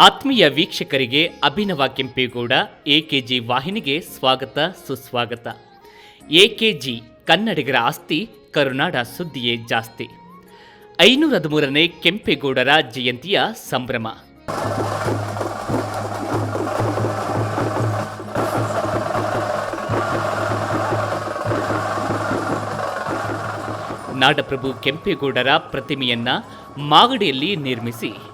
ಆತ್ಮೀಯ ವೀಕ್ಷಕರಿಗೆ ಅಭಿನವ ಕೆಂಪೇಗೌಡ, ಎಕೆಜಿ ವಾಹಿನಿಗೆ ಸ್ವಾಗತ, ಸುಸ್ವಾಗತ. ಎಕೆಜಿ ಕನ್ನಡಿಗರ ಆಸ್ತಿ, ಕರುನಾಡ ಸುದ್ದಿಯೇ ಜಾಸ್ತಿ. ಐನೂರ ಹದಿಮೂರನೇ ಕೆಂಪೇಗೌಡರ ಜಯಂತಿಯ ಸಂಭ್ರಮ. ನಾಡಪ್ರಭು ಕೆಂಪೇಗೌಡರ ಪ್ರತಿಮೆಯನ್ನ ಮಾಗಡಿಯಲ್ಲಿ ನಿರ್ಮಿಸಿ.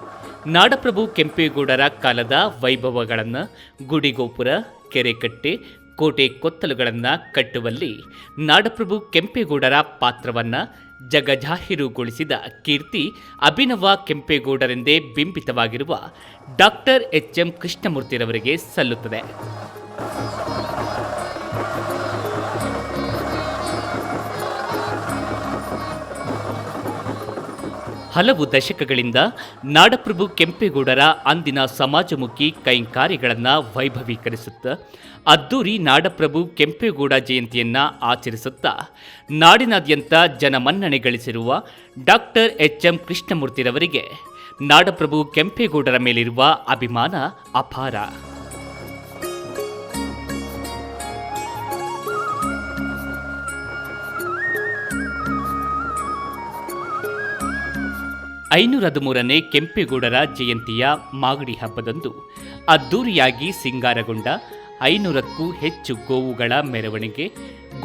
ನಾಡಪ್ರಭು ಕೆಂಪೇಗೌಡರ ಕಾಲದ ವೈಭವಗಳನ್ನು ಗುಡಿಗೋಪುರ, ಕೆರೆಕಟ್ಟೆ, ಕೋಟೆ ಕೊತ್ತಲುಗಳನ್ನು ಕಟ್ಟುವಲ್ಲಿ ನಾಡಪ್ರಭು ಕೆಂಪೇಗೌಡರ ಪಾತ್ರವನ್ನು ಜಗಜಾಹೀರುಗೊಳಿಸಿದ ಕೀರ್ತಿ ಅಭಿನವ ಕೆಂಪೇಗೌಡರೆಂದೇ ಬಿಂಬಿತವಾಗಿರುವ ಡಾಕ್ಟರ್ ಎಚ್ ಎಂ ಕೃಷ್ಣಮೂರ್ತಿರವರಿಗೆ ಸಲ್ಲುತ್ತದೆ. ಹಲವು ದಶಕಗಳಿಂದ ನಾಡಪ್ರಭು ಕೆಂಪೇಗೌಡರ ಅಂದಿನ ಸಮಾಜಮುಖಿ ಕೈಂಕಾರ್ಯಗಳನ್ನು ವೈಭವೀಕರಿಸುತ್ತಾ, ಅದ್ದೂರಿ ನಾಡಪ್ರಭು ಕೆಂಪೇಗೌಡ ಜಯಂತಿಯನ್ನು ಆಚರಿಸುತ್ತಾ, ನಾಡಿನಾದ್ಯಂತ ಜನಮನ್ನಣೆ ಗಳಿಸಿರುವ ಡಾಕ್ಟರ್ ಎಚ್ ಎಂ ಕೃಷ್ಣಮೂರ್ತಿರವರಿಗೆ ನಾಡಪ್ರಭು ಕೆಂಪೇಗೌಡರ ಮೇಲಿರುವ ಅಭಿಮಾನ ಅಪಾರ. ಐನೂರ ಹದಿಮೂರನೇ ಕೆಂಪೇಗೌಡರ ಜಯಂತಿಯ ಮಾಗಡಿ ಹಬ್ಬದಂದು ಅದ್ದೂರಿಯಾಗಿ ಸಿಂಗಾರಗೊಂಡ ಐನೂರಕ್ಕೂ ಹೆಚ್ಚು ಗೋವುಗಳ ಮೆರವಣಿಗೆ,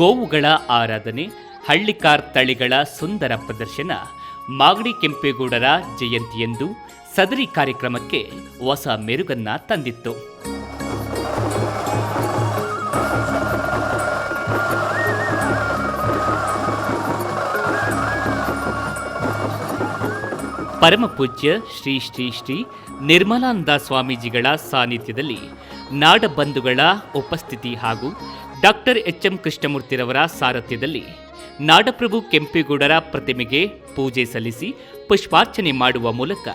ಗೋವುಗಳ ಆರಾಧನೆ, ಹಳ್ಳಿಕಾರ್ ತಳಿಗಳ ಸುಂದರ ಪ್ರದರ್ಶನ, ಮಾಗಡಿ ಕೆಂಪೇಗೌಡರ ಜಯಂತಿಯಂದು ಸದರಿ ಕಾರ್ಯಕ್ರಮಕ್ಕೆ ಹೊಸ ಮೆರುಗನ್ನ ತಂದಿತ್ತು. ಪರಮ ಪೂಜ್ಯ ಶ್ರೀ ಶ್ರೀ ಶ್ರೀ ನಿರ್ಮಲಾನಂದ ಸ್ವಾಮೀಜಿಗಳ ಸಾನ್ನಿಧ್ಯದಲ್ಲಿ ನಾಡಬಂಧುಗಳ ಉಪಸ್ಥಿತಿ ಹಾಗೂ ಡಾಕ್ಟರ್ ಎಚ್ ಎಂ ಕೃಷ್ಣಮೂರ್ತಿರವರ ಸಾರಥ್ಯದಲ್ಲಿ ನಾಡಪ್ರಭು ಕೆಂಪೇಗೌಡರ ಪ್ರತಿಮೆಗೆ ಪೂಜೆ ಸಲ್ಲಿಸಿ ಪುಷ್ಪಾರ್ಚನೆ ಮಾಡುವ ಮೂಲಕ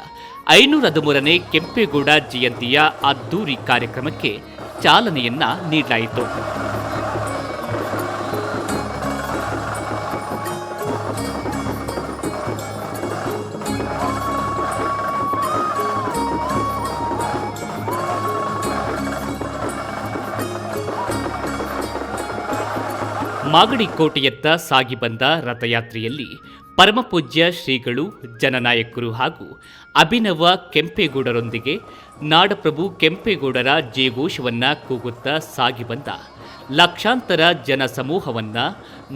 ಐನೂರ ಹದಿಮೂರನೇ ಕೆಂಪೇಗೌಡ ಜಯಂತಿಯ ಅದ್ದೂರಿ ಕಾರ್ಯಕ್ರಮಕ್ಕೆ ಚಾಲನೆಯನ್ನ ನೀಡಲಾಯಿತು. ಮಾಗಡಿ ಕೋಟೆಯತ್ತ ಸಾಗಿ ಬಂದ ರಥಯಾತ್ರೆಯಲ್ಲಿ ಪರಮಪೂಜ್ಯ ಶ್ರೀಗಳು, ಜನನಾಯಕರು ಹಾಗೂ ಅಭಿನವ ಕೆಂಪೇಗೌಡರೊಂದಿಗೆ ನಾಡಪ್ರಭು ಕೆಂಪೇಗೌಡರ ಜಯಘೋಷವನ್ನ ಕೂಗುತ್ತಾ ಸಾಗಿ ಬಂದ ಲಕ್ಷಾಂತರ ಜನ ಸಮೂಹವನ್ನ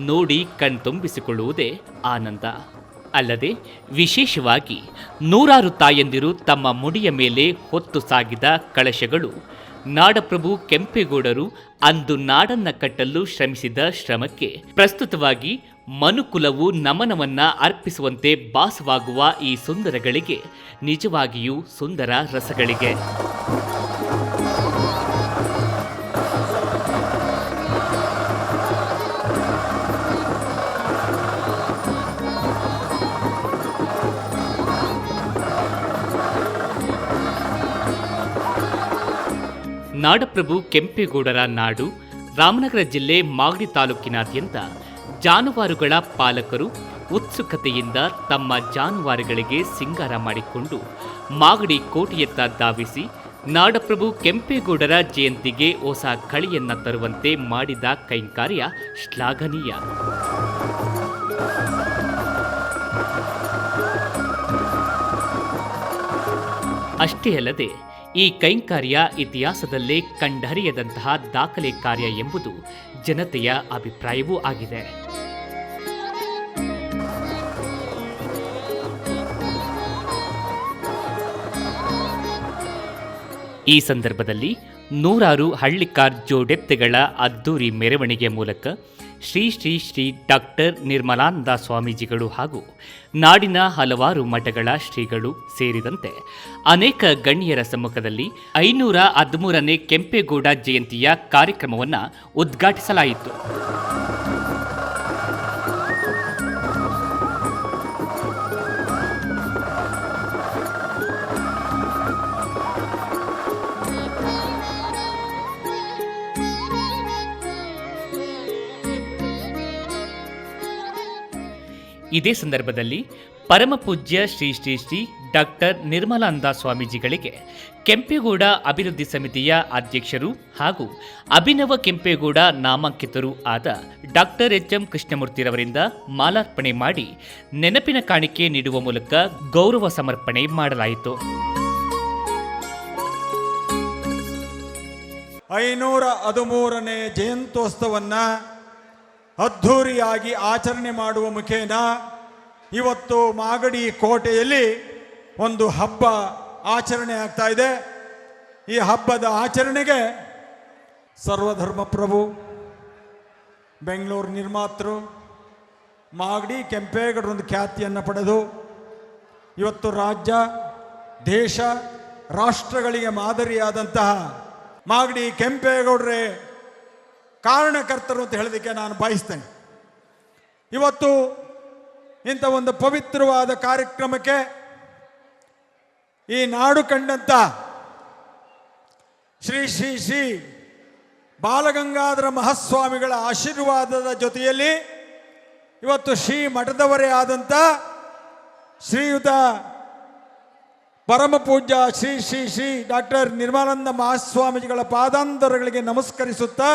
ನೋಡಿ ಕಣ್ತುಂಬಿಸಿಕೊಳ್ಳುವುದೇ ಆನಂದ. ಅಲ್ಲದೆ ವಿಶೇಷವಾಗಿ ನೂರಾರು ತಾಯಂದಿರು ತಮ್ಮ ಮುಡಿಯ ಮೇಲೆ ಹೊತ್ತು ಸಾಗಿದ ಕಳಶಗಳು. ನಾಡಪ್ರಭು ಕೆಂಪೇಗೌಡರು ಅಂದು ನಾಡನ್ನ ಕಟ್ಟಲು ಶ್ರಮಿಸಿದ ಶ್ರಮಕ್ಕೆ ಪ್ರಸ್ತುತವಾಗಿ ಮನುಕುಲವು ನಮನವನ್ನ ಅರ್ಪಿಸುವಂತೆ ಭಾಸವಾಗುವ ಈ ಸುಂದರಗಳಿಗೆ ನಿಜವಾಗಿಯೂ ಸುಂದರ ರಸಗಳಿಗೆ. ನಾಡಪ್ರಭು ಕೆಂಪೇಗೌಡರ ನಾಡು, ರಾಮನಗರ ಜಿಲ್ಲೆ ಮಾಗಡಿ ತಾಲೂಕಿನಾದ್ಯಂತ ಜಾನುವಾರುಗಳ ಪಾಲಕರು ಉತ್ಸುಕತೆಯಿಂದ ತಮ್ಮ ಜಾನುವಾರುಗಳಿಗೆ ಸಿಂಗಾರ ಮಾಡಿಕೊಂಡು ಮಾಗಡಿ ಕೋಟೆಯತ್ತ ಧಾವಿಸಿ ನಾಡಪ್ರಭು ಕೆಂಪೇಗೌಡರ ಜಯಂತಿಗೆ ಹೊಸ ಕಳಿಯನ್ನ ತರುವಂತೆ ಮಾಡಿದ ಕೈಂಕಾರ್ಯ ಶ್ಲಾಘನೀಯ. ಅಷ್ಟೇ ಅಲ್ಲದೆ ಈ ಕೈಂಕಾರ್ಯ ಇತಿಹಾಸದಲ್ಲೇ ಕಂಡರಿಯದಂತಹ ದಾಖಲೆ ಕಾರ್ಯ ಎಂಬುದು ಜನತೆಯ ಅಭಿಪ್ರಾಯವೂ ಆಗಿದೆ. ಈ ಸಂದರ್ಭದಲ್ಲಿ ನೂರಾರು ಹಳ್ಳಿಕಾರ್ ಜೋಡೆತ್ತೆಗಳ ಅದ್ದೂರಿ ಮೆರವಣಿಗೆ ಮೂಲಕ ಶ್ರೀ ಶ್ರೀ ಶ್ರೀ ಡಾಕ್ಟರ್ ನಿರ್ಮಲಾನಂದ ಸ್ವಾಮೀಜಿಗಳು ಹಾಗೂ ನಾಡಿನ ಹಲವಾರು ಮಠಗಳ ಶ್ರೀಗಳು ಸೇರಿದಂತೆ ಅನೇಕ ಗಣ್ಯರ ಸಮ್ಮುಖದಲ್ಲಿ ಐನೂರ ಹದಿಮೂರನೇ ಕೆಂಪೇಗೌಡ ಜಯಂತಿಯ ಕಾರ್ಯಕ್ರಮವನ್ನು ಉದ್ಘಾಟಿಸಲಾಯಿತು. ಇದೇ ಸಂದರ್ಭದಲ್ಲಿ ಪರಮಪೂಜ್ಯ ಶ್ರೀ ಶ್ರೀ ಶ್ರೀ ಡಾಕ್ಟರ್ ನಿರ್ಮಲಾನಂದ ಸ್ವಾಮೀಜಿಗಳಿಗೆ ಕೆಂಪೇಗೌಡ ಅಭಿವೃದ್ಧಿ ಸಮಿತಿಯ ಅಧ್ಯಕ್ಷರು ಹಾಗೂ ಅಭಿನವ ಕೆಂಪೇಗೌಡ ನಾಮಾಂಕಿತರು ಆದ ಡಾಕ್ಟರ್ ಎಚ್ ಎಂ ಕೃಷ್ಣಮೂರ್ತಿರವರಿಂದ ಮಾಲಾರ್ಪಣೆ ಮಾಡಿ ನೆನಪಿನ ಕಾಣಿಕೆ ನೀಡುವ ಮೂಲಕ ಗೌರವ ಸಮರ್ಪಣೆ ಮಾಡಲಾಯಿತು. ಐನೂರ ಹದಿಮೂರನೇ ಜಯಂತ್ಯೋತ್ಸವನ್ನ ಅದ್ಧೂರಿಯಾಗಿ ಆಚರಣೆ ಮಾಡುವ ಮುಖೇನ ಇವತ್ತು ಮಾಗಡಿ ಕೋಟೆಯಲ್ಲಿ ಒಂದು ಹಬ್ಬ ಆಚರಣೆ ಆಗ್ತಾ ಇದೆ. ಈ ಹಬ್ಬದ ಆಚರಣೆಗೆ ಸರ್ವಧರ್ಮ ಪ್ರಭು, ಬೆಂಗಳೂರು ನಿರ್ಮಾತೃ, ಮಾಗಡಿ ಕೆಂಪೇಗೌಡರೊಂದು ಖ್ಯಾತಿಯನ್ನು ಪಡೆದು ಇವತ್ತು ರಾಜ್ಯ, ದೇಶ, ರಾಷ್ಟ್ರಗಳಿಗೆ ಮಾದರಿಯಾದಂತಹ ಮಾಗಡಿ, ಕೆಂಪೇಗೌಡರೇ ಕಾರಣಕರ್ತರು ಅಂತ ಹೇಳೋದಕ್ಕೆ ನಾನು ಬಯಸ್ತೇನೆ. ಇವತ್ತು ಇಂಥ ಒಂದು ಪವಿತ್ರವಾದ ಕಾರ್ಯಕ್ರಮಕ್ಕೆ ಈ ನಾಡು ಕಂಡಂತ ಶ್ರೀ ಶ್ರೀ ಶ್ರೀ ಬಾಲಗಂಗಾಧರ ಮಹಾಸ್ವಾಮಿಗಳ ಆಶೀರ್ವಾದದ ಜೊತೆಯಲ್ಲಿ ಇವತ್ತು ಶ್ರೀ ಮಠದವರೇ ಆದಂಥ ಶ್ರೀಯುತ ಪರಮ ಪೂಜ್ಯ ಶ್ರೀ ಶ್ರೀ ಶ್ರೀ ಡಾಕ್ಟರ್ ನಿರ್ಮಲಾನಂದ ಮಹಾಸ್ವಾಮೀಜಿಗಳ ಪಾದಾಂತರಗಳಿಗೆ ನಮಸ್ಕರಿಸುತ್ತಾ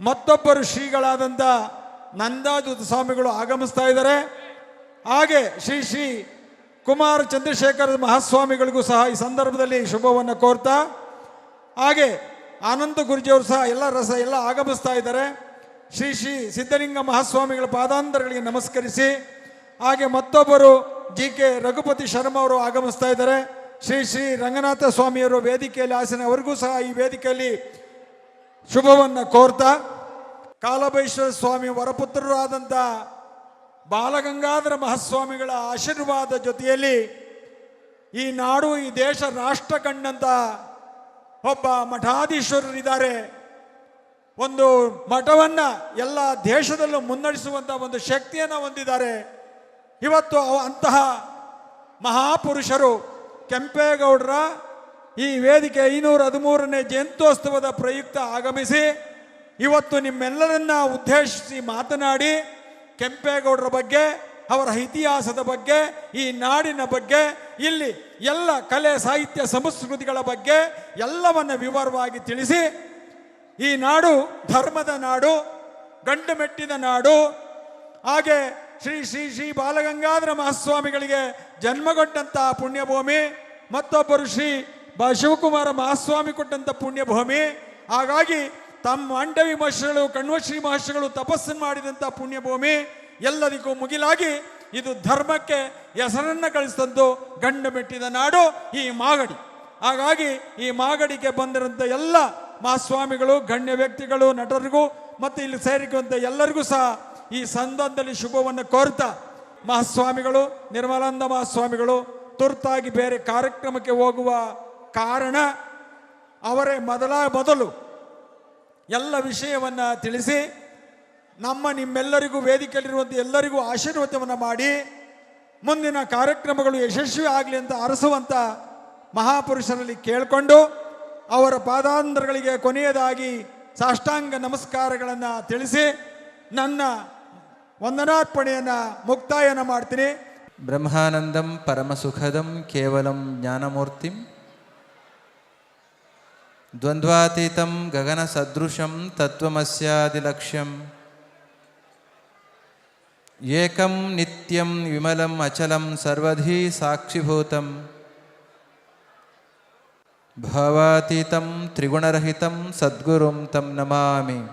ಮತ್ತೊಬ್ಬರು ಶ್ರೀಗಳಾದಂಥ ನಂದಾದೂತ ಸ್ವಾಮಿಗಳು ಆಗಮಿಸ್ತಾ ಇದ್ದಾರೆ. ಹಾಗೆ ಶ್ರೀ ಶ್ರೀ ಕುಮಾರ ಚಂದ್ರಶೇಖರ ಮಹಾಸ್ವಾಮಿಗಳಿಗೂ ಸಹ ಈ ಸಂದರ್ಭದಲ್ಲಿ ಶುಭವನ್ನು ಕೋರ್ತಾ, ಹಾಗೆ ಆನಂದ ಗುರುಜಿಯವರು ಸಹ ಎಲ್ಲ ರಸ ಎಲ್ಲ ಆಗಮಿಸ್ತಾ ಇದ್ದಾರೆ. ಶ್ರೀ ಶ್ರೀ ಸಿದ್ಧಲಿಂಗ ಮಹಾಸ್ವಾಮಿಗಳ ಪಾದಾಂತರಗಳಿಗೆ ನಮಸ್ಕರಿಸಿ, ಹಾಗೆ ಮತ್ತೊಬ್ಬರು ಜಿ ಕೆ ರಘುಪತಿ ಶರ್ಮಾ ಅವರು ಆಗಮಿಸ್ತಾ ಇದ್ದಾರೆ. ಶ್ರೀ ಶ್ರೀ ರಂಗನಾಥ ಸ್ವಾಮಿಯವರು ವೇದಿಕೆಯಲ್ಲಿ ಆಸನ ಅವರಿಗೂ ಸಹ ಈ ವೇದಿಕೆಯಲ್ಲಿ ಶುಭವನ್ನು ಕೋರ್ತಾ ಕಾಲಭೈಶ್ವರ ಸ್ವಾಮಿ ವರಪುತ್ರರಾದಂಥ ಬಾಲಗಂಗಾಧರ ಮಹಾಸ್ವಾಮಿಗಳ ಆಶೀರ್ವಾದ ಜೊತೆಯಲ್ಲಿ ಈ ನಾಡು, ಈ ದೇಶ ರಾಷ್ಟ್ರ ಕಂಡಂಥ ಒಬ್ಬ ಮಠಾಧೀಶ್ವರರಿದ್ದಾರೆ. ಒಂದು ಮಠವನ್ನು ಎಲ್ಲ ದೇಶದಲ್ಲೂ ಮುನ್ನಡೆಸುವಂಥ ಒಂದು ಶಕ್ತಿಯನ್ನು ಹೊಂದಿದ್ದಾರೆ. ಇವತ್ತು ಅಂತಹ ಮಹಾಪುರುಷರು ಕೆಂಪೇಗೌಡರ ಈ ವೇದಿಕೆ ಐನೂರ ಹದಿಮೂರನೇ ಜಯಂತ್ಯೋತ್ಸವದ ಪ್ರಯುಕ್ತ ಆಗಮಿಸಿ ಇವತ್ತು ನಿಮ್ಮೆಲ್ಲರನ್ನ ಉದ್ದೇಶಿಸಿ ಮಾತನಾಡಿ ಕೆಂಪೇಗೌಡರ ಬಗ್ಗೆ, ಅವರ ಇತಿಹಾಸದ ಬಗ್ಗೆ, ಈ ನಾಡಿನ ಬಗ್ಗೆ, ಇಲ್ಲಿ ಎಲ್ಲ ಕಲೆ ಸಾಹಿತ್ಯ ಸಂಸ್ಕೃತಿಗಳ ಬಗ್ಗೆ ಎಲ್ಲವನ್ನ ವಿವರವಾಗಿ ತಿಳಿಸಿ, ಈ ನಾಡು ಧರ್ಮದ ನಾಡು, ಗಂಡು ಮೆಟ್ಟಿದ ನಾಡು, ಹಾಗೆ ಶ್ರೀ ಶ್ರೀ ಶ್ರೀ ಬಾಲಗಂಗಾಧರ ಮಹಾಸ್ವಾಮಿಗಳಿಗೆ ಜನ್ಮಗೊಂಡಂತಹ ಪುಣ್ಯಭೂಮಿ, ಮತ್ತೊಬ್ಬರು ಶ್ರೀ ಬ ಶಿವಕುಮಾರ ಮಹಾಸ್ವಾಮಿ ಕೊಟ್ಟಂತ ಪುಣ್ಯಭೂಮಿ ಹಾಗಾಗಿ ತಮ್ಮ ಅಂಡವಿ ಮಹರ್ಷಿಗಳು ಕಣ್ವಶ್ರೀ ಮಹರ್ಷಿಗಳು ತಪಸ್ಸನ್ನು ಮಾಡಿದಂಥ ಪುಣ್ಯಭೂಮಿ ಎಲ್ಲರಿಗೂ ಮುಗಿಲಾಗಿ ಇದು ಧರ್ಮಕ್ಕೆ ಹೆಸರನ್ನ ಗಳಿಸಿದಂದು ಗಂಡು ಮೆಟ್ಟಿದ ನಾಡು ಈ ಮಾಗಡಿ. ಹಾಗಾಗಿ ಈ ಮಾಗಡಿಗೆ ಬಂದಿರುವಂತ ಎಲ್ಲ ಮಹಾಸ್ವಾಮಿಗಳು, ಗಣ್ಯ ವ್ಯಕ್ತಿಗಳು, ನಟರಿಗೂ ಮತ್ತು ಇಲ್ಲಿ ಸೇರಿಕೊಂತ ಎಲ್ಲರಿಗೂ ಸಹ ಈ ಸಂದರ್ಭದಲ್ಲಿ ಶುಭವನ್ನು ಕೋರ್ತಾ ಮಹಾಸ್ವಾಮಿಗಳು, ನಿರ್ಮಲಾನಂದ ಮಹಾಸ್ವಾಮಿಗಳು ತುರ್ತಾಗಿ ಬೇರೆ ಕಾರ್ಯಕ್ರಮಕ್ಕೆ ಹೋಗುವ ಕಾರಣ ಅವರೇ ಮೊದಲ ಮೊದಲು ಎಲ್ಲ ವಿಷಯವನ್ನು ತಿಳಿಸಿ ನಮ್ಮ ನಿಮ್ಮೆಲ್ಲರಿಗೂ ವೇದಿಕೆಯಲ್ಲಿರುವಂಥ ಎಲ್ಲರಿಗೂ ಆಶೀರ್ವಾದವನ್ನು ಮಾಡಿ ಮುಂದಿನ ಕಾರ್ಯಕ್ರಮಗಳು ಯಶಸ್ವಿ ಆಗಲಿ ಅಂತ ಅರಸುವಂಥ ಮಹಾಪುರುಷರಲ್ಲಿ ಕೇಳಿಕೊಂಡು ಅವರ ಪಾದಾಂತರಗಳಿಗೆ ಕೊನೆಯದಾಗಿ ಸಾಷ್ಟಾಂಗ ನಮಸ್ಕಾರಗಳನ್ನು ತಿಳಿಸಿ ನನ್ನ ವಂದನಾರ್ಪಣೆಯನ್ನು ಮುಕ್ತಾಯನ ಮಾಡ್ತೀನಿ. ಬ್ರಹ್ಮಾನಂದಂ ಪರಮಸುಖದಂ ಕೇವಲಂ ಜ್ಞಾನಮೂರ್ತಿಂ. ద్వంద్వాతీతం గగనసదృశం తత్వమస్యాదిలక్ష్యం. ఏకం నిత్యం విమలం అచలం సర్వధీ సాక్షిభూతం. భావాతీతం త్రిగుణరహితం సద్గురుం తం నమామి.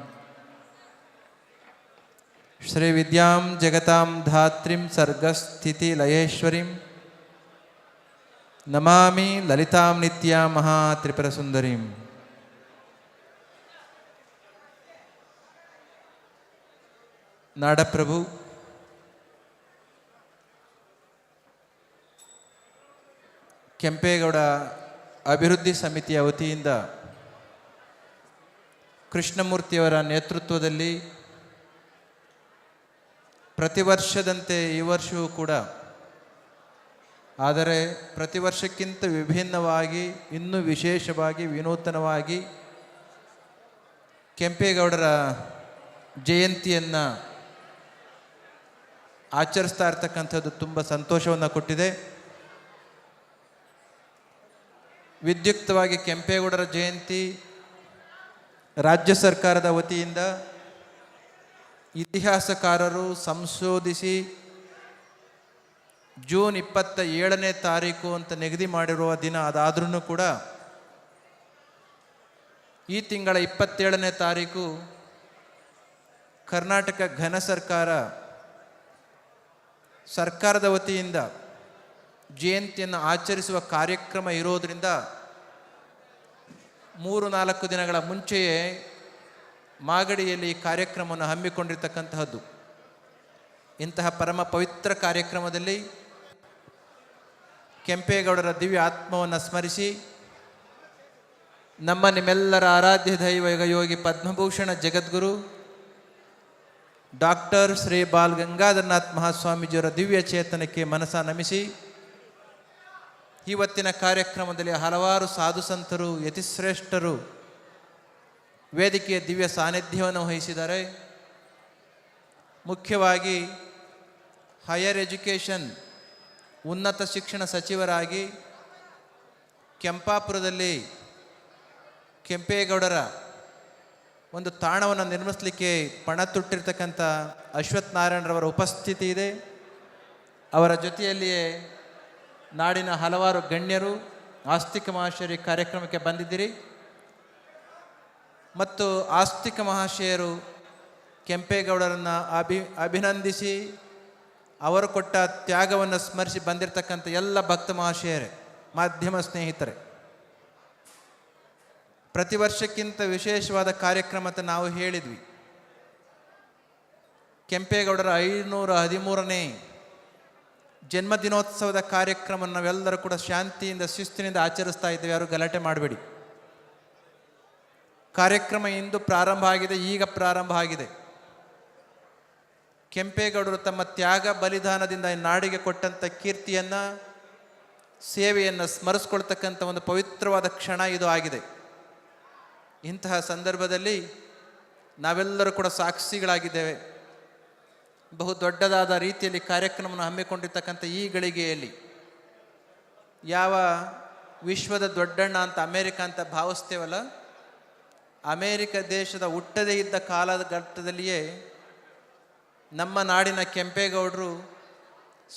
శ్రీ విద్యాం జగతాం ధాత్రిం సర్గస్థితి లయేశ్వరిం నమామి లలితాం నిత్యా మహాత్రిపురసుందరీం ನಾಡಪ್ರಭು. ಕೆಂಪೇಗೌಡ ಅಭಿವೃದ್ಧಿ ಸಮಿತಿಯ ವತಿಯಿಂದ ಕೃಷ್ಣಮೂರ್ತಿಯವರ ನೇತೃತ್ವದಲ್ಲಿ ಪ್ರತಿ ವರ್ಷದಂತೆ ಈ ವರ್ಷವೂ ಕೂಡ, ಆದರೆ ಪ್ರತಿ ವರ್ಷಕ್ಕಿಂತ ವಿಭಿನ್ನವಾಗಿ, ಇನ್ನೂ ವಿಶೇಷವಾಗಿ, ವಿನೂತನವಾಗಿ ಕೆಂಪೇಗೌಡರ ಜಯಂತಿಯನ್ನು ಆಚರಿಸ್ತಾ ಇರ್ತಕ್ಕಂಥದ್ದು ತುಂಬ ಸಂತೋಷವನ್ನು ಕೊಟ್ಟಿದೆ. ವಿದ್ಯುಕ್ತವಾಗಿ ಕೆಂಪೇಗೌಡರ ಜಯಂತಿ ರಾಜ್ಯ ಸರ್ಕಾರದ ವತಿಯಿಂದ ಇತಿಹಾಸಕಾರರು ಸಂಶೋಧಿಸಿ ಜೂನ್ ಇಪ್ಪತ್ತ ಏಳನೇ ತಾರೀಕು ಅಂತ ನಿಗದಿ ಮಾಡಿರುವ ದಿನ ಅದಾದ್ರೂ ಕೂಡ ಈ ತಿಂಗಳ ಇಪ್ಪತ್ತೇಳನೇ ತಾರೀಕು ಕರ್ನಾಟಕ ಘನ ಸರ್ಕಾರ ಸರ್ಕಾರದ ವತಿಯಿಂದ ಜಯಂತಿಯನ್ನು ಆಚರಿಸುವ ಕಾರ್ಯಕ್ರಮ ಇರೋದರಿಂದ ಮೂರು ನಾಲ್ಕು ದಿನಗಳ ಮುಂಚೆಯೇ ಮಾಗಡಿಯಲ್ಲಿ ಈ ಕಾರ್ಯಕ್ರಮವನ್ನು ಹಮ್ಮಿಕೊಂಡಿರ್ತಕ್ಕಂತಹದ್ದು. ಇಂತಹ ಪರಮ ಪವಿತ್ರ ಕಾರ್ಯಕ್ರಮದಲ್ಲಿ ಕೆಂಪೇಗೌಡರ ದಿವ್ಯ ಆತ್ಮವನ್ನು ಸ್ಮರಿಸಿ ನಮ್ಮ ನಿಮ್ಮೆಲ್ಲರ ಆರಾಧ್ಯ ದೈವ ಯೋಗಿ ಪದ್ಮಭೂಷಣ ಜಗದ್ಗುರು ಡಾಕ್ಟರ್ ಶ್ರೀ ಬಾಲ್ ಗಂಗಾಧರನಾಥ್ ಮಹಾಸ್ವಾಮೀಜಿಯವರ ದಿವ್ಯ ಚೇತನಕ್ಕೆ ಮನಸ ನಮಿಸಿ, ಇವತ್ತಿನ ಕಾರ್ಯಕ್ರಮದಲ್ಲಿ ಹಲವಾರು ಸಾಧು ಸಂತರು, ಯತಿಶ್ರೇಷ್ಠರು ವೇದಿಕೆಯ ದಿವ್ಯ ಸಾನ್ನಿಧ್ಯವನ್ನು ವಹಿಸಿದ್ದಾರೆ. ಮುಖ್ಯವಾಗಿ ಹೈಯರ್ ಎಜುಕೇಷನ್ ಉನ್ನತ ಶಿಕ್ಷಣ ಸಚಿವರಾಗಿ ಕೆಂಪಾಪುರದಲ್ಲಿ ಕೆಂಪೇಗೌಡರ ಒಂದು ತಾಣವನ್ನು ನಿರ್ಮಿಸಲಿಕ್ಕೆ ಪಣ ತೊಟ್ಟಿರ್ತಕ್ಕಂಥ ಅಶ್ವಥ್ ನಾರಾಯಣರವರ ಉಪಸ್ಥಿತಿ ಇದೆ. ಅವರ ಜೊತೆಯಲ್ಲಿಯೇ ನಾಡಿನ ಹಲವಾರು ಗಣ್ಯರು, ಆಸ್ತಿಕ ಮಹಾಶಯರಿ ಕಾರ್ಯಕ್ರಮಕ್ಕೆ ಬಂದಿದ್ದೀರಿ. ಮತ್ತು ಆಸ್ತಿಕ ಮಹಾಶಯರು ಕೆಂಪೇಗೌಡರನ್ನು ಅಭಿ, ಅಭಿನಂದಿಸಿ ಅವರು ಕೊಟ್ಟ ತ್ಯಾಗವನ್ನು ಸ್ಮರಿಸಿ ಬಂದಿರತಕ್ಕಂಥ ಎಲ್ಲ ಭಕ್ತ ಮಹಾಶಯರೇ, ಮಾಧ್ಯಮ ಸ್ನೇಹಿತರೆ. ಪ್ರತಿ ವರ್ಷಕ್ಕಿಂತ ವಿಶೇಷವಾದ ಕಾರ್ಯಕ್ರಮ ಅಂತ ನಾವು ಹೇಳಿದ್ವಿ. ಕೆಂಪೇಗೌಡರ ಐನೂರ ಹದಿಮೂರನೇ ಜನ್ಮದಿನೋತ್ಸವದ ಕಾರ್ಯಕ್ರಮ ನಾವೆಲ್ಲರೂ ಕೂಡ ಶಾಂತಿಯಿಂದ, ಶಿಸ್ತಿನಿಂದ ಆಚರಿಸ್ತಾ ಇದ್ದೇವೆ. ಯಾರು ಗಲಾಟೆ ಮಾಡಬೇಡಿ. ಕಾರ್ಯಕ್ರಮ ಇಂದು ಪ್ರಾರಂಭ ಆಗಿದೆ, ಈಗ ಪ್ರಾರಂಭ ಆಗಿದೆ. ಕೆಂಪೇಗೌಡರು ತಮ್ಮ ತ್ಯಾಗ ಬಲಿದಾನದಿಂದ ನಾಡಿಗೆ ಕೊಟ್ಟಂಥ ಕೀರ್ತಿಯನ್ನು, ಸೇವೆಯನ್ನು ಸ್ಮರಿಸ್ಕೊಳ್ತಕ್ಕಂಥ ಒಂದು ಪವಿತ್ರವಾದ ಕ್ಷಣ ಇದು ಆಗಿದೆ. ಇಂತಹ ಸಂದರ್ಭದಲ್ಲಿ ನಾವೆಲ್ಲರೂ ಕೂಡ ಸಾಕ್ಷಿಗಳಾಗಿದ್ದೇವೆ. ಬಹು ದೊಡ್ಡದಾದ ರೀತಿಯಲ್ಲಿ ಕಾರ್ಯಕ್ರಮವನ್ನು ಹಮ್ಮಿಕೊಂಡಿರ್ತಕ್ಕಂಥ ಈ ಗಳಿಗೆಯಲ್ಲಿ ಯಾವ ವಿಶ್ವದ ದೊಡ್ಡಣ್ಣ ಅಂತ ಅಮೇರಿಕ ಅಂತ ಭಾವಿಸ್ತೇವಲ್ಲ, ಅಮೇರಿಕ ದೇಶದ ಹುಟ್ಟದೇ ಇದ್ದ ಕಾಲದ ಘಟ್ಟದಲ್ಲಿಯೇ ನಮ್ಮ ನಾಡಿನ ಕೆಂಪೇಗೌಡರು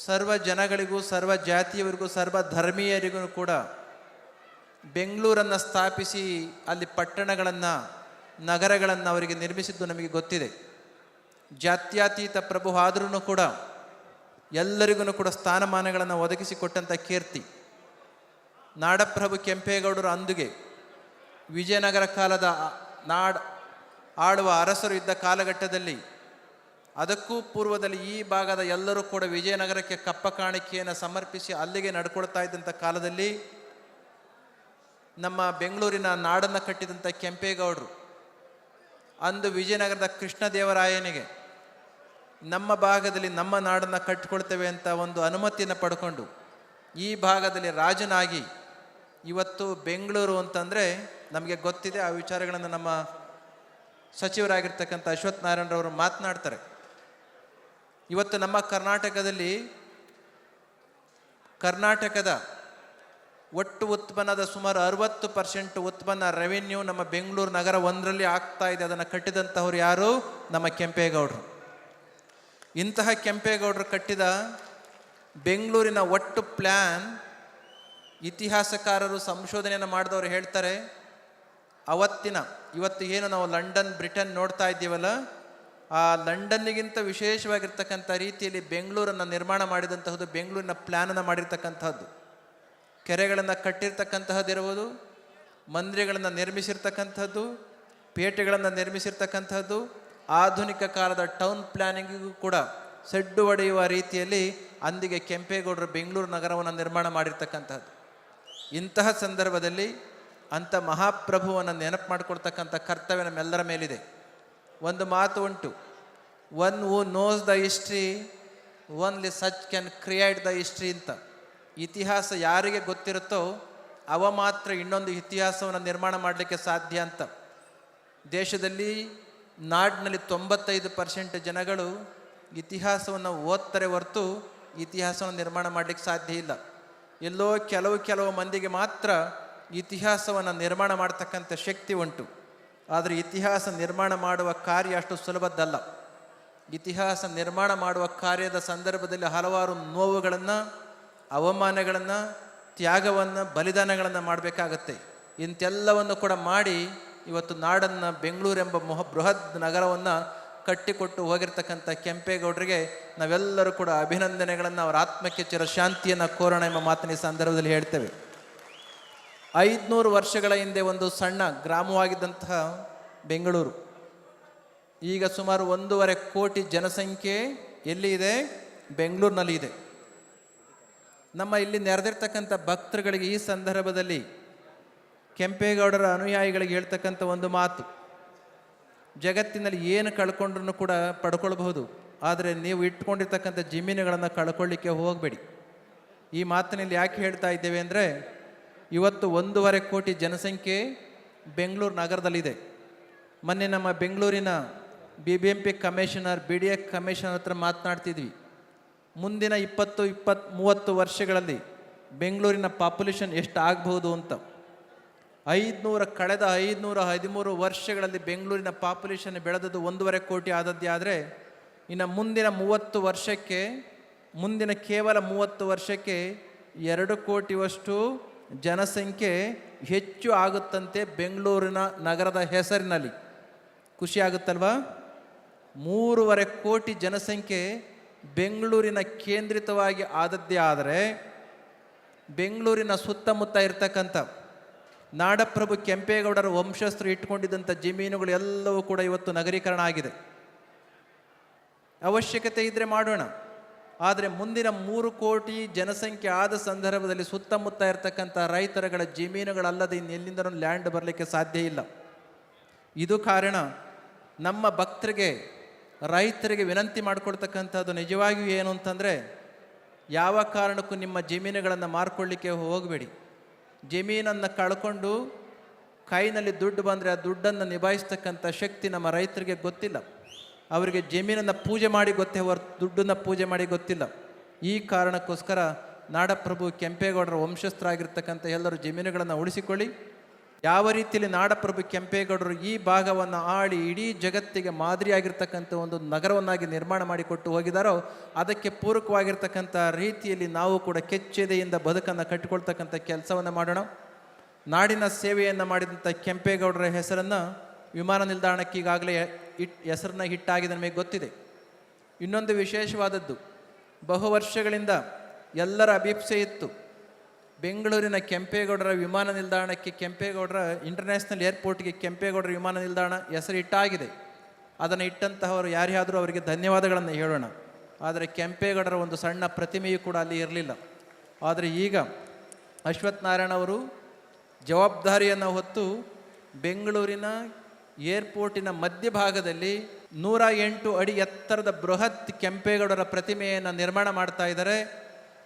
ಸರ್ವ ಜನಗಳಿಗೂ, ಸರ್ವ ಜಾತಿಯವರಿಗೂ, ಸರ್ವ ಧರ್ಮೀಯರಿಗೂ ಕೂಡ ಬೆಂಗಳೂರನ್ನು ಸ್ಥಾಪಿಸಿ ಅಲ್ಲಿ ಪಟ್ಟಣಗಳನ್ನು, ನಗರಗಳನ್ನು ಅವರಿಗೆ ನಿರ್ಮಿಸಿದ್ದು ನಮಗೆ ಗೊತ್ತಿದೆ. ಜಾತ್ಯತೀತ ಪ್ರಭು ಆದ್ರೂ ಕೂಡ ಎಲ್ಲರಿಗೂ ಕೂಡ ಸ್ಥಾನಮಾನಗಳನ್ನು ಒದಗಿಸಿಕೊಟ್ಟಂಥ ಕೀರ್ತಿ. ನಾಡಪ್ರಭು ಕೆಂಪೇಗೌಡರು ಅಂದುಗೆ ವಿಜಯನಗರ ಕಾಲದ ನಾಡ, ಆಳುವ ಅರಸರು ಇದ್ದ ಕಾಲಘಟ್ಟದಲ್ಲಿ ಅದಕ್ಕೂ ಪೂರ್ವದಲ್ಲಿ ಈ ಭಾಗದ ಎಲ್ಲರೂ ಕೂಡ ವಿಜಯನಗರಕ್ಕೆ ಕಪ್ಪ ಕಾಣಿಕೆಯನ್ನು ಸಮರ್ಪಿಸಿ ಅಲ್ಲಿಗೆ ನಡ್ಕೊಳ್ತಾ ಇದ್ದಂಥ ಕಾಲದಲ್ಲಿ ನಮ್ಮ ಬೆಂಗಳೂರಿನ ನಾಡನ್ನು ಕಟ್ಟಿದಂಥ ಕೆಂಪೇಗೌಡರು, ಅಂದು ವಿಜಯನಗರದ ಕೃಷ್ಣದೇವರಾಯನಿಗೆ ನಮ್ಮ ಭಾಗದಲ್ಲಿ ನಮ್ಮ ನಾಡನ್ನು ಕಟ್ಟಿಕೊಳ್ತೇವೆ ಅಂತ ಒಂದು ಅನುಮತಿಯನ್ನು ಪಡ್ಕೊಂಡು ಈ ಭಾಗದಲ್ಲಿ ರಾಜನಾಗಿ ಇವತ್ತು ಬೆಂಗಳೂರು ಅಂತಂದರೆ ನಮಗೆ ಗೊತ್ತಿದೆ, ಆ ವಿಚಾರಗಳನ್ನು ನಮ್ಮ ಸಚಿವರಾಗಿರ್ತಕ್ಕಂಥ ಅಶ್ವಥ್ ನಾರಾಯಣರವರು ಮಾತನಾಡ್ತಾರೆ. ಇವತ್ತು ನಮ್ಮ ಕರ್ನಾಟಕದಲ್ಲಿ ಕರ್ನಾಟಕದ ಒಟ್ಟು ಉತ್ಪನ್ನದ ಸುಮಾರು ಅರವತ್ತು ಪರ್ಸೆಂಟ್ ಉತ್ಪನ್ನ ರೆವೆನ್ಯೂ ನಮ್ಮ ಬೆಂಗಳೂರು ನಗರ ಒಂದರಲ್ಲಿ ಆಗ್ತಾ ಇದೆ. ಅದನ್ನು ಕಟ್ಟಿದಂಥವ್ರು ಯಾರು? ನಮ್ಮ ಕೆಂಪೇಗೌಡರು. ಇಂತಹ ಕೆಂಪೇಗೌಡರು ಕಟ್ಟಿದ ಬೆಂಗಳೂರಿನ ಒಟ್ಟು ಪ್ಲ್ಯಾನ್ ಇತಿಹಾಸಕಾರರು ಸಂಶೋಧನೆಯನ್ನು ಮಾಡಿದವರು ಹೇಳ್ತಾರೆ, ಅವತ್ತಿನ, ಇವತ್ತು ಏನು ನಾವು ಲಂಡನ್, ಬ್ರಿಟನ್ ನೋಡ್ತಾ ಇದ್ದೀವಲ್ಲ, ಆ ಲಂಡನ್ನಿಗಿಂತ ವಿಶೇಷವಾಗಿರ್ತಕ್ಕಂಥ ರೀತಿಯಲ್ಲಿ ಬೆಂಗಳೂರನ್ನು ನಿರ್ಮಾಣ ಮಾಡಿದಂತಹದ್ದು ಬೆಂಗಳೂರಿನ ಪ್ಲ್ಯಾನನ್ನು ಮಾಡಿರ್ತಕ್ಕಂಥದ್ದು. ಕೆರೆಗಳನ್ನು ಕಟ್ಟಿರ್ತಕ್ಕಂತಹದ್ದಿರುವುದು ಮಂದಿರಗಳನ್ನು ನಿರ್ಮಿಸಿರ್ತಕ್ಕಂಥದ್ದು, ಪೇಟೆಗಳನ್ನು ನಿರ್ಮಿಸಿರ್ತಕ್ಕಂಥದ್ದು, ಆಧುನಿಕ ಕಾಲದ ಟೌನ್ ಪ್ಲ್ಯಾನಿಂಗಿಗೂ ಕೂಡ ಸೆಡ್ಡು ಹೊಡೆಯುವ ರೀತಿಯಲ್ಲಿ ಅಂದಿಗೆ ಕೆಂಪೇಗೌಡರು ಬೆಂಗಳೂರು ನಗರವನ್ನು ನಿರ್ಮಾಣ ಮಾಡಿರ್ತಕ್ಕಂಥದ್ದು. ಇಂತಹ ಸಂದರ್ಭದಲ್ಲಿ ಅಂಥ ಮಹಾಪ್ರಭುವನ್ನು ನೆನಪು ಮಾಡಿಕೊಡ್ತಕ್ಕಂಥ ಕರ್ತವ್ಯ ನಮ್ಮೆಲ್ಲರ ಮೇಲಿದೆ. ಒಂದು ಮಾತು ಉಂಟು one who knows the history only such can create the history ಅಂತ. ಇತಿಹಾಸ ಯಾರಿಗೆ ಗೊತ್ತಿರುತ್ತೋ ಅವ ಮಾತ್ರ ಇನ್ನೊಂದು ಇತಿಹಾಸವನ್ನು ನಿರ್ಮಾಣ ಮಾಡಲಿಕ್ಕೆ ಸಾಧ್ಯ ಅಂತ. ದೇಶದಲ್ಲಿ ನಾಡಿನಲ್ಲಿ ತೊಂಬತ್ತೈದು ಪರ್ಸೆಂಟ್ ಜನಗಳು ಇತಿಹಾಸವನ್ನು ಓದ್ತಾರೆ ಹೊರತು ಇತಿಹಾಸವನ್ನು ನಿರ್ಮಾಣ ಮಾಡಲಿಕ್ಕೆ ಸಾಧ್ಯ ಇಲ್ಲ. ಎಲ್ಲೋ ಕೆಲವು ಕೆಲವು ಮಂದಿಗೆ ಮಾತ್ರ ಇತಿಹಾಸವನ್ನು ನಿರ್ಮಾಣ ಮಾಡ್ತಕ್ಕಂಥ ಶಕ್ತಿ ಉಂಟು. ಆದರೆ ಇತಿಹಾಸ ನಿರ್ಮಾಣ ಮಾಡುವ ಕಾರ್ಯ ಅಷ್ಟು ಸುಲಭದ್ದಲ್ಲ. ಇತಿಹಾಸ ನಿರ್ಮಾಣ ಮಾಡುವ ಕಾರ್ಯದ ಸಂದರ್ಭದಲ್ಲಿ ಹಲವಾರು ನೋವುಗಳನ್ನು ಅವಮಾನಗಳನ್ನು, ತ್ಯಾಗವನ್ನು, ಬಲಿದಾನಗಳನ್ನು ಮಾಡಬೇಕಾಗತ್ತೆ. ಇಂತೆಲ್ಲವನ್ನು ಕೂಡ ಮಾಡಿ ಇವತ್ತು ನಾಡನ್ನು ಬೆಂಗಳೂರೆಂಬ ಮೊಹ ಬೃಹತ್ ನಗರವನ್ನು ಕಟ್ಟಿಕೊಟ್ಟು ಹೋಗಿರ್ತಕ್ಕಂಥ ಕೆಂಪೇಗೌಡರಿಗೆ ನಾವೆಲ್ಲರೂ ಕೂಡ ಅಭಿನಂದನೆಗಳನ್ನು ಅವರ ಆತ್ಮಕ್ಕೆ ಚಿರಶಾಂತಿಯನ್ನು ಕೋರೋಣ ಎಂಬ ಮಾತಿನ ಸಂದರ್ಭದಲ್ಲಿ ಹೇಳ್ತೇವೆ. ಐದುನೂರು ವರ್ಷಗಳ ಹಿಂದೆ ಒಂದು ಸಣ್ಣ ಗ್ರಾಮವಾಗಿದ್ದಂತಹ ಬೆಂಗಳೂರು. ಈಗ ಸುಮಾರು ಒಂದೂವರೆ ಕೋಟಿ ಜನಸಂಖ್ಯೆ ಎಲ್ಲಿ ಇದೆ? ಬೆಂಗಳೂರಿನಲ್ಲಿ ಇದೆ. ನಮ್ಮ ಇಲ್ಲಿ ನೆರೆದಿರ್ತಕ್ಕಂಥ ಭಕ್ತರುಗಳಿಗೆ ಈ ಸಂದರ್ಭದಲ್ಲಿ ಕೆಂಪೇಗೌಡರ ಅನುಯಾಯಿಗಳಿಗೆ ಹೇಳ್ತಕ್ಕಂಥ ಒಂದು ಮಾತು. ಜಗತ್ತಿನಲ್ಲಿ ಏನು ಕಳ್ಕೊಂಡ್ರೂ ಕೂಡ ಪಡ್ಕೊಳ್ಬಹುದು. ಆದರೆ ನೀವು ಇಟ್ಕೊಂಡಿರ್ತಕ್ಕಂಥ ಜಮೀನುಗಳನ್ನು ಕಳ್ಕೊಳ್ಳಿಕ್ಕೆ ಹೋಗಬೇಡಿ. ಈ ಮಾತಿನಲ್ಲಿ ಯಾಕೆ ಹೇಳ್ತಾ ಇದ್ದೇವೆ ಅಂದರೆ, ಇವತ್ತು ಒಂದೂವರೆ ಕೋಟಿ ಜನಸಂಖ್ಯೆ ಬೆಂಗಳೂರು ನಗರದಲ್ಲಿದೆ. ಮೊನ್ನೆ ನಮ್ಮ ಬೆಂಗಳೂರಿನ B B M P commissioner B D A commissioner ಹತ್ರ ಮಾತನಾಡ್ತಿದ್ವಿ. ಮುಂದಿನ ಇಪ್ಪತ್ತು ಇಪ್ಪತ್ತು ಮೂವತ್ತು ವರ್ಷಗಳಲ್ಲಿ ಬೆಂಗಳೂರಿನ ಪಾಪ್ಯುಲೇಷನ್ ಎಷ್ಟು ಆಗಬಹುದು ಅಂತ. ಐದುನೂರ, ಕಳೆದ ಐದುನೂರ ಹದಿಮೂರು ವರ್ಷಗಳಲ್ಲಿ ಬೆಂಗಳೂರಿನ ಪಾಪ್ಯುಲೇಷನ್ ಬೆಳೆದದ್ದು ಒಂದೂವರೆ ಕೋಟಿ ಆದದ್ದೇ ಆದರೆ, ಇನ್ನು ಮುಂದಿನ ಮೂವತ್ತು ವರ್ಷಕ್ಕೆ, ಮುಂದಿನ ಕೇವಲ ಮೂವತ್ತು ವರ್ಷಕ್ಕೆ ಎರಡು ಕೋಟಿವಷ್ಟು ಜನಸಂಖ್ಯೆ ಹೆಚ್ಚು ಆಗುತ್ತಂತೆ ಬೆಂಗಳೂರಿನ ನಗರದ ಹೆಸರಿನಲ್ಲಿ. ಖುಷಿ ಆಗುತ್ತಲ್ವಾ? ಮೂರುವರೆ ಕೋಟಿ ಜನಸಂಖ್ಯೆ ಬೆಂಗಳೂರಿನ ಕೇಂದ್ರಿತವಾಗಿ ಆದದ್ದೇ ಆದರೆ ಬೆಂಗಳೂರಿನ ಸುತ್ತಮುತ್ತ ಇರ್ತಕ್ಕಂಥ ನಾಡಪ್ರಭು ಕೆಂಪೇಗೌಡರ ವಂಶಸ್ಥರು ಇಟ್ಕೊಂಡಿದ್ದಂಥ ಜಮೀನುಗಳು ಎಲ್ಲವೂ ಕೂಡ ಇವತ್ತು ನಗರೀಕರಣ ಆಗಿದೆ. ಅವಶ್ಯಕತೆ ಇದ್ದರೆ ಮಾಡೋಣ. ಆದರೆ ಮುಂದಿನ ಮೂರು ಕೋಟಿ ಜನಸಂಖ್ಯೆ ಆದ ಸಂದರ್ಭದಲ್ಲಿ ಸುತ್ತಮುತ್ತ ಇರತಕ್ಕಂಥ ರೈತರುಗಳ ಜಮೀನುಗಳಲ್ಲದೆ ಇನ್ನೆಲ್ಲಿಂದನೂ ಲ್ಯಾಂಡ್ ಬರಲಿಕ್ಕೆ ಸಾಧ್ಯ ಇಲ್ಲ. ಇದು ಕಾರಣ ನಮ್ಮ ಭಕ್ತರಿಗೆ ರೈತರಿಗೆ ವಿನಂತಿ ಮಾಡಿಕೊಡ್ತಕ್ಕಂಥದ್ದು ನಿಜವಾಗಿಯೂ ಏನು ಅಂತಂದರೆ, ಯಾವ ಕಾರಣಕ್ಕೂ ನಿಮ್ಮ ಜಮೀನುಗಳನ್ನು ಮಾರ್ಕೊಳ್ಳಿಕ್ಕೆ ಹೋಗಬೇಡಿ. ಜಮೀನನ್ನು ಕಳ್ಕೊಂಡು ಕೈನಲ್ಲಿ ದುಡ್ಡು ಬಂದರೆ ಆ ದುಡ್ಡನ್ನು ನಿಭಾಯಿಸ್ತಕ್ಕಂಥ ಶಕ್ತಿ ನಮ್ಮ ರೈತರಿಗೆ ಗೊತ್ತಿಲ್ಲ. ಅವರಿಗೆ ಜಮೀನನ್ನು ಪೂಜೆ ಮಾಡಿ ಗೊತ್ತೇ ಹೊರ, ದುಡ್ಡನ್ನು ಪೂಜೆ ಮಾಡಿ ಗೊತ್ತಿಲ್ಲ. ಈ ಕಾರಣಕ್ಕೋಸ್ಕರ ನಾಡಪ್ರಭು ಕೆಂಪೇಗೌಡರ ವಂಶಸ್ಥರಾಗಿರ್ತಕ್ಕಂಥ ಎಲ್ಲರೂ ಜಮೀನುಗಳನ್ನು ಉಳಿಸಿಕೊಳ್ಳಿ. ಯಾವ ರೀತಿಯಲ್ಲಿ ನಾಡಪ್ರಭು ಕೆಂಪೇಗೌಡರು ಈ ಭಾಗವನ್ನು ಆಳಿ ಇಡೀ ಜಗತ್ತಿಗೆ ಮಾದರಿಯಾಗಿರ್ತಕ್ಕಂಥ ಒಂದು ನಗರವನ್ನಾಗಿ ನಿರ್ಮಾಣ ಮಾಡಿಕೊಟ್ಟು ಹೋಗಿದಾರೋ, ಅದಕ್ಕೆ ಪೂರಕವಾಗಿರ್ತಕ್ಕಂಥ ರೀತಿಯಲ್ಲಿ ನಾವು ಕೂಡ ಕೆಚ್ಚೆದೆಯಿಂದ ಬದುಕನ್ನು ಕಟ್ಟಿಕೊಳ್ತಕ್ಕಂಥ ಕೆಲಸವನ್ನು ಮಾಡೋಣ. ನಾಡಿನ ಸೇವೆಯನ್ನು ಮಾಡಿದಂಥ ಕೆಂಪೇಗೌಡರ ಹೆಸರನ್ನು ವಿಮಾನ ನಿಲ್ದಾಣಕ್ಕೆ ಈಗಾಗಲೇ ಇಟ್, ಹೆಸರನ್ನ ಹಿಟ್ಟಾಗಿದೆ ನಮಗೆ ಗೊತ್ತಿದೆ. ಇನ್ನೊಂದು ವಿಶೇಷವಾದದ್ದು, ಬಹು ವರ್ಷಗಳಿಂದ ಎಲ್ಲರ ಅಭಿಪ್ಸೆ ಇತ್ತು. ಬೆಂಗಳೂರಿನ ಕೆಂಪೇಗೌಡರ ವಿಮಾನ ನಿಲ್ದಾಣಕ್ಕೆ ಕೆಂಪೇಗೌಡರ ಇಂಟರ್ನ್ಯಾಷನಲ್ ಏರ್ಪೋರ್ಟ್ಗೆ ಕೆಂಪೇಗೌಡರ ವಿಮಾನ ನಿಲ್ದಾಣ ಹೆಸರು ಇಟ್ಟಾಗಿದೆ ಅದನ್ನು ಇಟ್ಟಂತಹವರು ಯಾರ್ಯಾದರೂ ಅವರಿಗೆ ಧನ್ಯವಾದಗಳನ್ನು ಹೇಳೋಣ. ಆದರೆ ಕೆಂಪೇಗೌಡರ ಒಂದು ಸಣ್ಣ ಪ್ರತಿಮೆಯೂ ಕೂಡ ಅಲ್ಲಿ ಇರಲಿಲ್ಲ. ಆದರೆ ಈಗ ಅಶ್ವತ್ಥನಾರಾಯಣ ಅವರು ಜವಾಬ್ದಾರಿಯನ್ನು ಹೊತ್ತು ಬೆಂಗಳೂರಿನ ಏರ್ಪೋರ್ಟಿನ ಮಧ್ಯಭಾಗದಲ್ಲಿ ನೂರ ಎಂಟು ಅಡಿ ಎತ್ತರದ ಬೃಹತ್ ಕೆಂಪೇಗೌಡರ ಪ್ರತಿಮೆಯನ್ನು ನಿರ್ಮಾಣ ಮಾಡ್ತಾ ಇದ್ದಾರೆ.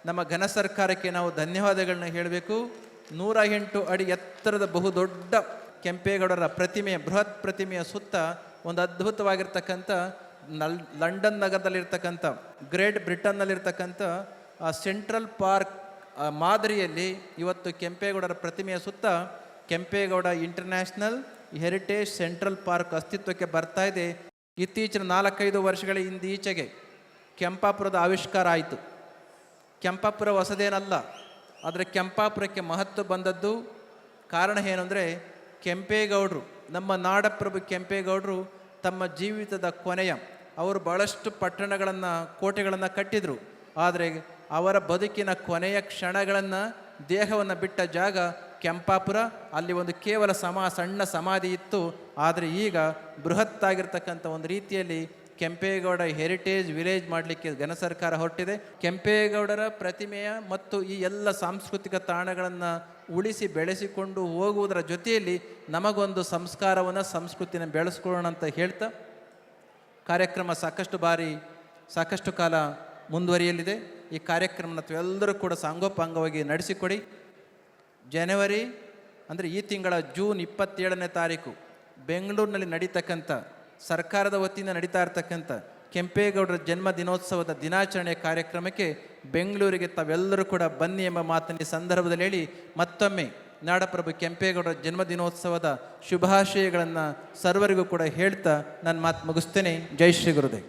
ನಮ್ಮ ಘನ ಸರ್ಕಾರಕ್ಕೆ ನಾವು ಧನ್ಯವಾದಗಳನ್ನ ಹೇಳಬೇಕು. ನೂರ ಎಂಟು ಅಡಿ ಎತ್ತರದ ಬಹುದೊಡ್ಡ ಕೆಂಪೇಗೌಡರ ಪ್ರತಿಮೆಯ ಬೃಹತ್ ಪ್ರತಿಮೆಯ ಸುತ್ತ ಒಂದು ಅದ್ಭುತವಾಗಿರ್ತಕ್ಕಂಥ ನಲ್, ಲಂಡನ್ ನಗರದಲ್ಲಿರ್ತಕ್ಕಂಥ, ಗ್ರೇಟ್ ಬ್ರಿಟನ್ನಲ್ಲಿರ್ತಕ್ಕಂಥ, ಆ ಸೆಂಟ್ರಲ್ ಪಾರ್ಕ್ ಮಾದರಿಯಲ್ಲಿ ಇವತ್ತು ಕೆಂಪೇಗೌಡರ ಪ್ರತಿಮೆಯ ಸುತ್ತ Kempegowda international heritage central park ಅಸ್ತಿತ್ವಕ್ಕೆ ಬರ್ತಾ ಇದೆ. ಇತ್ತೀಚಿನ ನಾಲ್ಕೈದು ವರ್ಷಗಳ ಹಿಂದೀಚೆಗೆ ಕೆಂಪಾಪುರದ ಆವಿಷ್ಕಾರ ಆಯಿತು. ಕೆಂಪಾಪುರ ಹೊಸದೇನಲ್ಲ, ಆದರೆ ಕೆಂಪಾಪುರಕ್ಕೆ ಮಹತ್ವ ಬಂದದ್ದು ಕಾರಣ ಏನಂದರೆ ಕೆಂಪೇಗೌಡರು, ನಮ್ಮ ನಾಡಪ್ರಭು ಕೆಂಪೇಗೌಡರು ತಮ್ಮ ಜೀವಿತದ ಕೊನೆಯ, ಅವರು ಭಾಳಷ್ಟು ಪಟ್ಟಣಗಳನ್ನು, ಕೋಟೆಗಳನ್ನು ಕಟ್ಟಿದರು. ಆದರೆ ಅವರ ಬದುಕಿನ ಕೊನೆಯ ಕ್ಷಣಗಳನ್ನು ದೇಹವನ್ನು ಬಿಟ್ಟ ಜಾಗ ಕೆಂಪಾಪುರ, ಅಲ್ಲಿ ಒಂದು ಕೇವಲ ಸಮ, ಸಣ್ಣ ಸಮಾಧಿ ಇತ್ತು. ಆದರೆ ಈಗ ಬೃಹತ್ತಾಗಿರ್ತಕ್ಕಂಥ ಒಂದು ರೀತಿಯಲ್ಲಿ ಕೆಂಪೇಗೌಡ ಹೆರಿಟೇಜ್ ವಿಲೇಜ್ ಮಾಡಲಿಕ್ಕೆ ಘನ ಸರ್ಕಾರ ಹೊರಟಿದೆ. ಕೆಂಪೇಗೌಡರ ಪ್ರತಿಮೆಯ ಮತ್ತು ಈ ಎಲ್ಲ ಸಾಂಸ್ಕೃತಿಕ ತಾಣಗಳನ್ನು ಉಳಿಸಿ ಬೆಳೆಸಿಕೊಂಡು ಹೋಗುವುದರ ಜೊತೆಯಲ್ಲಿ ನಮಗೊಂದು ಸಂಸ್ಕಾರವನ್ನು, ಸಂಸ್ಕೃತಿನ ಬೆಳೆಸ್ಕೊಳ್ಳೋಣ ಅಂತ ಹೇಳ್ತಾ ಕಾರ್ಯಕ್ರಮ ಸಾಕಷ್ಟು ಬಾರಿ, ಸಾಕಷ್ಟು ಕಾಲ ಮುಂದುವರಿಯಲಿದೆ. ಈ ಕಾರ್ಯಕ್ರಮನ ಎಲ್ಲರೂ ಕೂಡ ಸಾಂಗೋಪಾಂಗವಾಗಿ ನಡೆಸಿಕೊಡಿ. ಜನವರಿ ಅಂದರೆ ಈ ತಿಂಗಳ ಜೂನ್ ಇಪ್ಪತ್ತೇಳನೇ ತಾರೀಕು, ಬೆಂಗಳೂರಿನಲ್ಲಿ ನಡೀತಕ್ಕಂಥ ಸರ್ಕಾರದ ವತಿಯಿಂದ ನಡೀತಾ ಇರ್ತಕ್ಕಂಥ ಕೆಂಪೇಗೌಡರ ಜನ್ಮ ದಿನೋತ್ಸವದ ದಿನಾಚರಣೆ ಕಾರ್ಯಕ್ರಮಕ್ಕೆ ಬೆಂಗಳೂರಿಗೆ ತಾವೆಲ್ಲರೂ ಕೂಡ ಬನ್ನಿ ಎಂಬ ಮಾತನ್ನು ಸಂದರ್ಭದಲ್ಲಿ ಹೇಳಿ ಮತ್ತೊಮ್ಮೆ ನಾಡಪ್ರಭು ಕೆಂಪೇಗೌಡರ ಜನ್ಮ ದಿನೋತ್ಸವದ ಶುಭಾಶಯಗಳನ್ನು ಸರ್ವರಿಗೂ ಕೂಡ ಹೇಳ್ತಾ ನನ್ನ ಮಾತು ಮುಗಿಸ್ತೇನೆ. ಜೈ ಶ್ರೀ ಗುರುದೇವ್.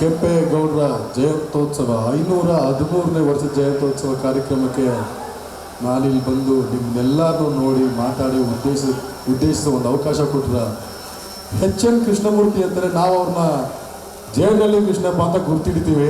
ಕೆಂಪೇಗೌಡರ ಜಯಂತ್ಯೋತ್ಸವ, ಐನೂರ ಹದಿಮೂರನೇ ವರ್ಷ ಜಯಂತೋತ್ಸವ ಕಾರ್ಯಕ್ರಮಕ್ಕೆ ನಾನಿಲ್ಲಿ ಬಂದು ನಿಮ್ಮನ್ನೆಲ್ಲರೂ ನೋಡಿ ಮಾತಾಡಿ ಉದ್ದೇಶ ಉದ್ದೇಶಿಸೋ ಒಂದು ಅವಕಾಶ ಕೊಟ್ಟರ ಎಚ್ ಎನ್ ಕೃಷ್ಣಮೂರ್ತಿ ಅಂದರೆ ನಾವು ಅವ್ರನ್ನ ಜೇಡಲ್ಲಿ ಕೃಷ್ಣಪ್ಪ ಅಂತ ಗುರ್ತಿಡ್ತೀವಿ.